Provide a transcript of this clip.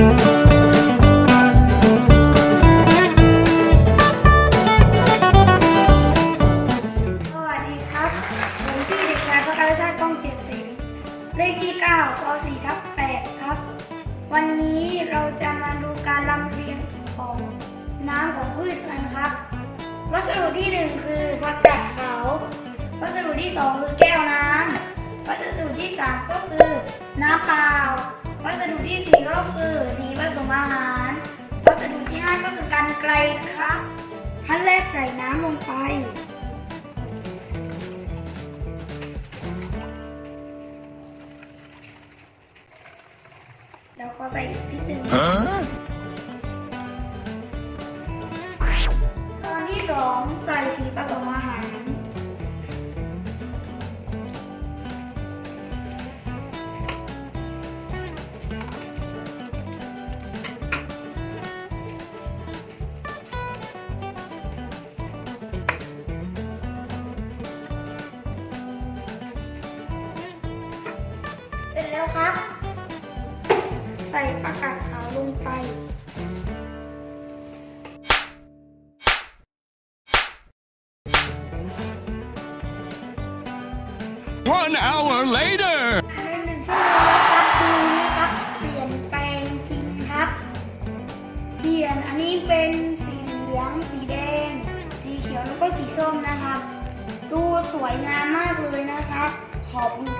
สวัสดีครับ ผมชื่อเด็กชายพระกรชาติก้องเกียรติศรีเลขที่9ป .4 ทับ8ครับ วันนี้เราจะ ที่ 3 ก็คือ น้ำเปล่า วัสดุที่ 4 ก็คือสีผสมอาหาร วัสดุที่ 5 ก็คือกันไกลครับขั้นแรกใส่น้ำลงไป แล้วก็ใส่พริกหนึ่งตอนที่สองใเสร็จแล้วครับ ใส่ผักกาดขาวลงไป One hour later! ในหนึ่งชั่วโมงแล้วครับดูนะครับ เปลี่ยนแปลงจริงครับ เปลี่ยนอันนี้เป็นสีเหลือง สีแดง สีเขียวแล้วก็สีส้มนะครับ ดูสวยงามมากเลยนะครับ ขอบคุณครับ